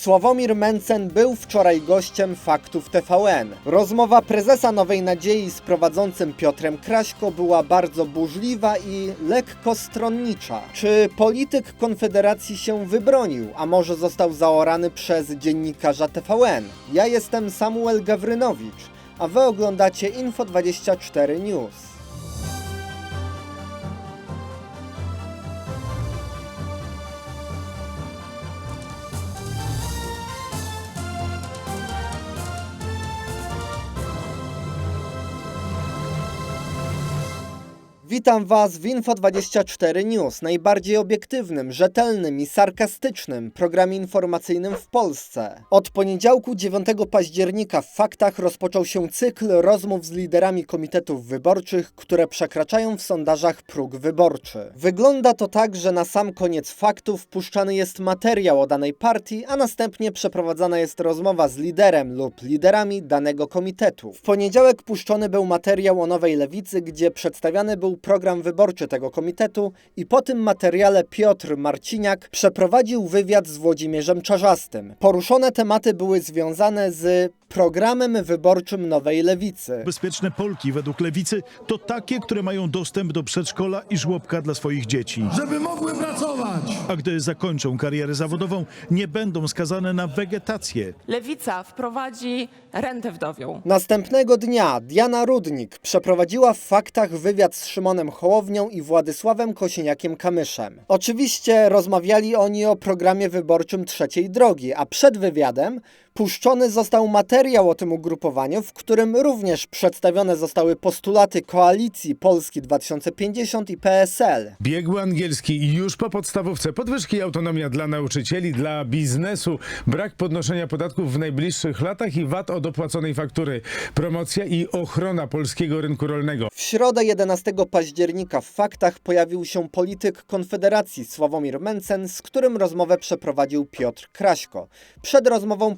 Sławomir Mencen był wczoraj gościem Faktów TVN. Rozmowa prezesa Nowej Nadziei z prowadzącym Piotrem Kraśko była bardzo burzliwa i lekko stronnicza. Czy polityk Konfederacji się wybronił, a może został zaorany przez dziennikarza TVN? Ja jestem Samuel Gawrynowicz, a wy oglądacie Info24 News. Witam Was w Info24 News, najbardziej obiektywnym, rzetelnym i sarkastycznym programie informacyjnym w Polsce. Od poniedziałku 9 października w Faktach rozpoczął się cykl rozmów z liderami komitetów wyborczych, które przekraczają w sondażach próg wyborczy. Wygląda to tak, że na sam koniec Faktów puszczany jest materiał o danej partii, a następnie przeprowadzana jest rozmowa z liderem lub liderami danego komitetu. W poniedziałek puszczony był materiał o Nowej Lewicy, gdzie przedstawiany był program wyborczy tego komitetu i po tym materiale Piotr Marciniak przeprowadził wywiad z Włodzimierzem Czarzastym. Poruszone tematy były związane z programem wyborczym Nowej Lewicy. Bezpieczne Polki według lewicy to takie, które mają dostęp do przedszkola i żłobka dla swoich dzieci. żeby mogły pracować. A gdy zakończą karierę zawodową, nie będą skazane na wegetację. Lewica wprowadzi rentę wdowią. Następnego dnia Diana Rudnik przeprowadziła w faktach wywiad z Szymonem Hołownią i Władysławem Kosiniakiem-Kamyszem. Oczywiście rozmawiali oni o programie wyborczym Trzeciej Drogi, a przed wywiadem puszczony został materiał o tym ugrupowaniu, w którym również przedstawione zostały postulaty koalicji Polski 2050 i PSL. Biegły angielski już po podstawówce, podwyżki autonomia dla nauczycieli, dla biznesu, brak podnoszenia podatków w najbliższych latach i VAT od opłaconej faktury, promocja i ochrona polskiego rynku rolnego. W środę 11 października w faktach pojawił się polityk Konfederacji Sławomir Mencen, z którym rozmowę przeprowadził Piotr Kraśko. Przed rozmową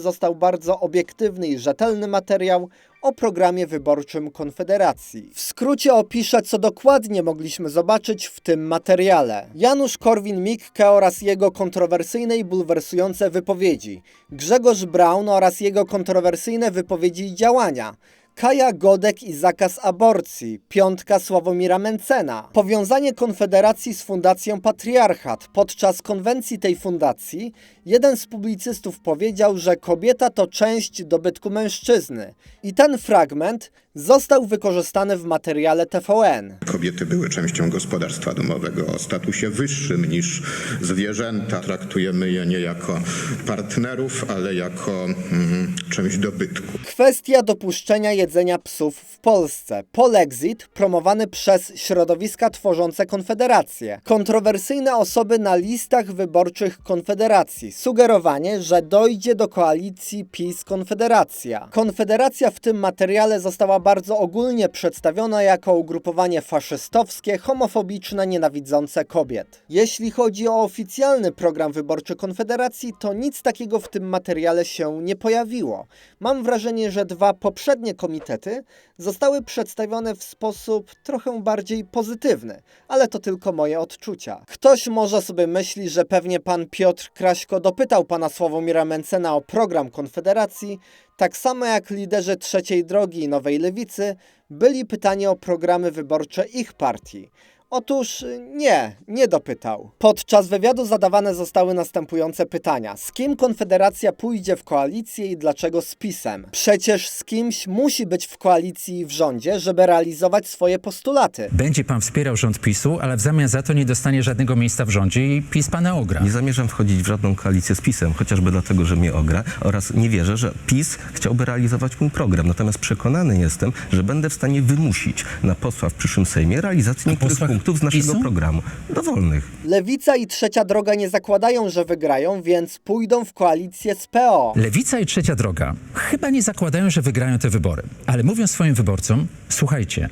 został bardzo obiektywny i rzetelny materiał o programie wyborczym Konfederacji. W skrócie opiszę, co dokładnie mogliśmy zobaczyć w tym materiale. Janusz Korwin-Mikke oraz jego kontrowersyjne i bulwersujące wypowiedzi. Grzegorz Braun oraz jego kontrowersyjne wypowiedzi i działania. Kaja Godek i zakaz aborcji, piątka Sławomira Mencena, powiązanie Konfederacji z Fundacją Patriarchat. Podczas konwencji tej fundacji jeden z publicystów powiedział, że kobieta to część dobytku mężczyzny. I ten fragment został wykorzystany w materiale TVN. Kobiety były częścią gospodarstwa domowego o statusie wyższym niż zwierzęta. Traktujemy je nie jako partnerów, ale jako mm, część dobytku. Kwestia dopuszczenia jedzenia psów w Polsce. Polexit promowany przez środowiska tworzące Konfederację. Kontrowersyjne osoby na listach wyborczych Konfederacji. Sugerowanie, że dojdzie do koalicji PiS-Konfederacja. Konfederacja w tym materiale została bardzo ogólnie przedstawiona jako ugrupowanie faszystowskie, homofobiczne, nienawidzące kobiet. Jeśli chodzi o oficjalny program wyborczy Konfederacji, to nic takiego w tym materiale się nie pojawiło. Mam wrażenie, że dwa poprzednie komitety zostały przedstawione w sposób trochę bardziej pozytywny, ale to tylko moje odczucia. Ktoś może sobie myśli, że pewnie pan Piotr Kraśko dopytał pana Sławomira Mencena o program Konfederacji, tak samo jak liderzy Trzeciej Drogi i Nowej Lewicy byli pytani o programy wyborcze ich partii. Otóż y, nie, nie dopytał. Podczas wywiadu zadawane zostały następujące pytania. Z kim Konfederacja pójdzie w koalicję i dlaczego z PiSem? Przecież z kimś musi być w koalicji i w rządzie, żeby realizować swoje postulaty. Będzie pan wspierał rząd PiSu, ale w zamian za to nie dostanie żadnego miejsca w rządzie i PiS pana ogra. Nie zamierzam wchodzić w żadną koalicję z PiSem, chociażby dlatego, że mnie ogra oraz nie wierzę, że PiS chciałby realizować mój program. Natomiast przekonany jestem, że będę w stanie wymusić na posła w przyszłym Sejmie realizację niektórych posłach punktów z naszego PiSu? programu. Dowolnych. Lewica i Trzecia Droga nie zakładają, że wygrają, więc pójdą w koalicję z PO. Lewica i Trzecia Droga chyba nie zakładają, że wygrają te wybory, ale mówią swoim wyborcom, słuchajcie,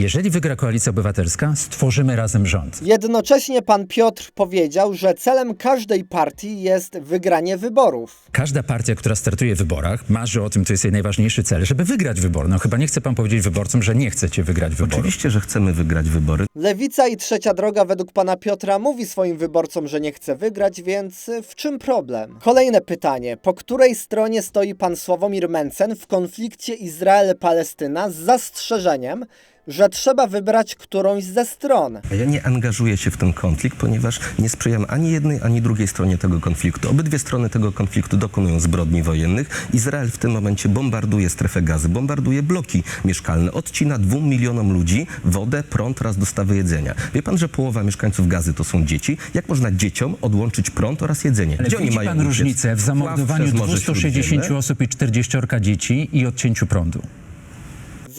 Jeżeli wygra Koalicja Obywatelska, stworzymy razem rząd. Jednocześnie pan Piotr powiedział, że celem każdej partii jest wygranie wyborów. Każda partia, która startuje w wyborach, marzy o tym, to jest jej najważniejszy cel, żeby wygrać wybory. No chyba nie chce pan powiedzieć wyborcom, że nie chcecie wygrać wyborów. Oczywiście, że chcemy wygrać wybory. Lewica i Trzecia Droga według pana Piotra mówi swoim wyborcom, że nie chce wygrać, więc w czym problem? Kolejne pytanie. Po której stronie stoi pan Sławomir Mencen w konflikcie Izrael-Palestyna z zastrzeżeniem, że trzeba wybrać którąś ze stron? Ja nie angażuję się w ten konflikt, ponieważ nie sprzyjam ani jednej, ani drugiej stronie tego konfliktu. Obydwie strony tego konfliktu dokonują zbrodni wojennych. Izrael w tym momencie bombarduje strefę gazy, bombarduje bloki mieszkalne, odcina dwóm milionom ludzi wodę, prąd oraz dostawy jedzenia. Wie pan, że połowa mieszkańców gazy to są dzieci? Jak można dzieciom odłączyć prąd oraz jedzenie? Ale Gdzie oni widzi mają pan różnicę w zamordowaniu przez Morze 260 Śródziemne? osób i 40 dzieci i odcięciu prądu?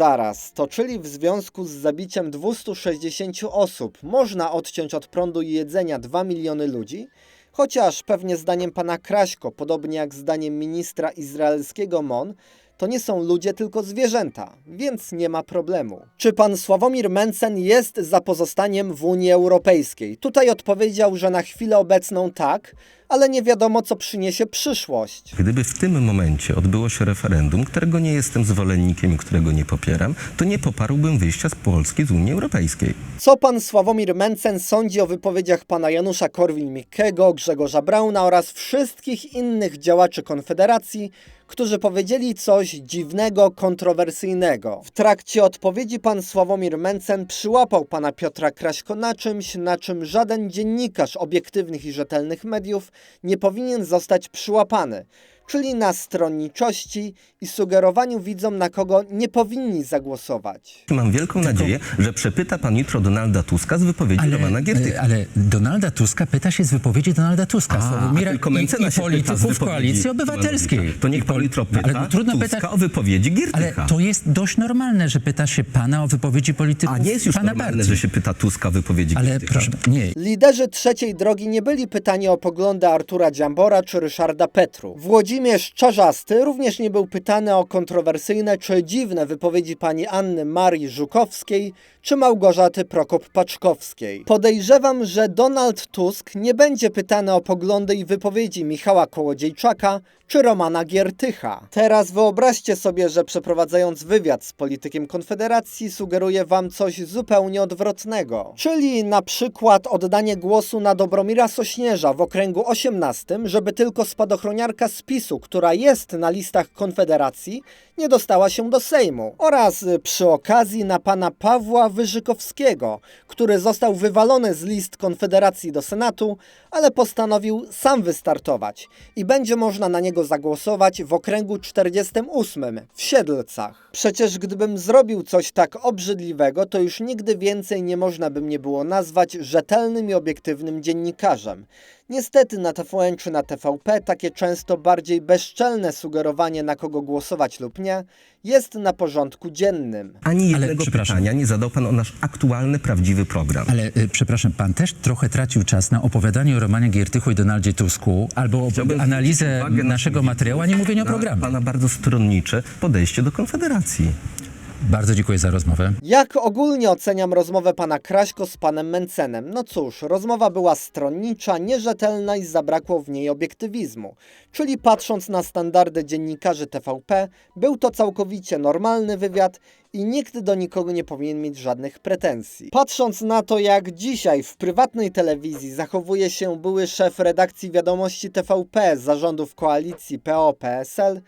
Zaraz, to czyli w związku z zabiciem 260 osób można odciąć od prądu i jedzenia 2 miliony ludzi? Chociaż pewnie zdaniem pana Kraśko, podobnie jak zdaniem ministra izraelskiego MON, to nie są ludzie, tylko zwierzęta, więc nie ma problemu. Czy pan Sławomir Mencen jest za pozostaniem w Unii Europejskiej? Tutaj odpowiedział, że na chwilę obecną tak, ale nie wiadomo, co przyniesie przyszłość. Gdyby w tym momencie odbyło się referendum, którego nie jestem zwolennikiem i którego nie popieram, to nie poparłbym wyjścia z Polski z Unii Europejskiej. Co pan Sławomir Mencen sądzi o wypowiedziach pana Janusza Korwin-Mikkego, Grzegorza Brauna oraz wszystkich innych działaczy Konfederacji, którzy powiedzieli coś dziwnego, kontrowersyjnego? W trakcie odpowiedzi pan Sławomir Mencen przyłapał pana Piotra Kraśko na czymś, na czym żaden dziennikarz obiektywnych i rzetelnych mediów nie powinien zostać przyłapany, czyli na stronniczości i sugerowaniu widzom, na kogo nie powinni zagłosować. Mam wielką nadzieję, że przepyta pan jutro Donalda Tuska z wypowiedzi Romana Giertycha. e, ale Donalda Tuska pyta się z wypowiedzi Donalda Tuska, A, Sławomira a tylko i, Mencena i się pyta z polityków wypowiedzi Koalicji Obywatelskiej. To niech pan jutro pyta ale trudno Tuska pytać, o wypowiedzi ale Giertycha. to jest dość normalne, że pyta się pana o wypowiedzi polityków A nie jest już pana normalne, partii. że się pyta Tuska o wypowiedzi Ale Giertycha. proszę, nie, Liderzy trzeciej drogi nie byli pytani o poglądy Artura Dziambora czy Ryszarda Petru. Włodzimierz Czarzasty również nie był pytany o kontrowersyjne czy dziwne wypowiedzi pani Anny Marii Żukowskiej czy Małgorzaty Prokop-Paczkowskiej. Podejrzewam, że Donald Tusk nie będzie pytany o poglądy i wypowiedzi Michała Kołodziejczaka czy Romana Giertycha. Teraz wyobraźcie sobie, że przeprowadzając wywiad z politykiem Konfederacji sugeruje wam coś zupełnie odwrotnego. Czyli na przykład oddanie głosu na Dobromira Sośnierza w okręgu 18, żeby tylko spadochroniarka z PiSu, która jest na listach Konfederacji, nie dostała się do Sejmu. Oraz y, przy okazji na pana Pawła Wyżykowskiego, który został wywalony z list Konfederacji do Senatu, ale postanowił sam wystartować i będzie można na niego zagłosować w okręgu 48 w Siedlcach. Przecież gdybym zrobił coś tak obrzydliwego, to już nigdy więcej nie można by mnie było nazwać rzetelnym i obiektywnym dziennikarzem. Niestety na TVN czy na TVP takie często bardziej bezczelne sugerowanie na kogo głosować lub nie jest na porządku dziennym. Ani Ale, jednego przepraszam. pytania nie zadał pan o nasz aktualny, prawdziwy program. ale y, przepraszam, pan też trochę tracił czas na opowiadanie o Romanie Giertychu i Donaldzie Tusku albo Chciałbym analizę zwrócić uwagę naszego materiału, a nie mówienie o na programie. Pana bardzo stronnicze podejście do Konfederacji. Bardzo dziękuję za rozmowę. Jak ogólnie oceniam rozmowę pana Kraśko z panem Mencenem? No cóż, rozmowa była stronnicza, nierzetelna i zabrakło w niej obiektywizmu. Czyli patrząc na standardy dziennikarzy TVP, był to całkowicie normalny wywiad i nikt do nikogo nie powinien mieć żadnych pretensji. Patrząc na to, jak dzisiaj w prywatnej telewizji zachowuje się były szef redakcji wiadomości TVP z zarządów koalicji PO-PSL,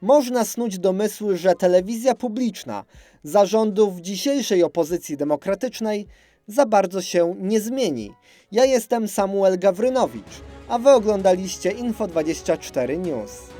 można snuć domysły, że telewizja publiczna zarządów dzisiejszej opozycji demokratycznej za bardzo się nie zmieni. Ja jestem Samuel Gawrynowicz, a wy oglądaliście Info24 News.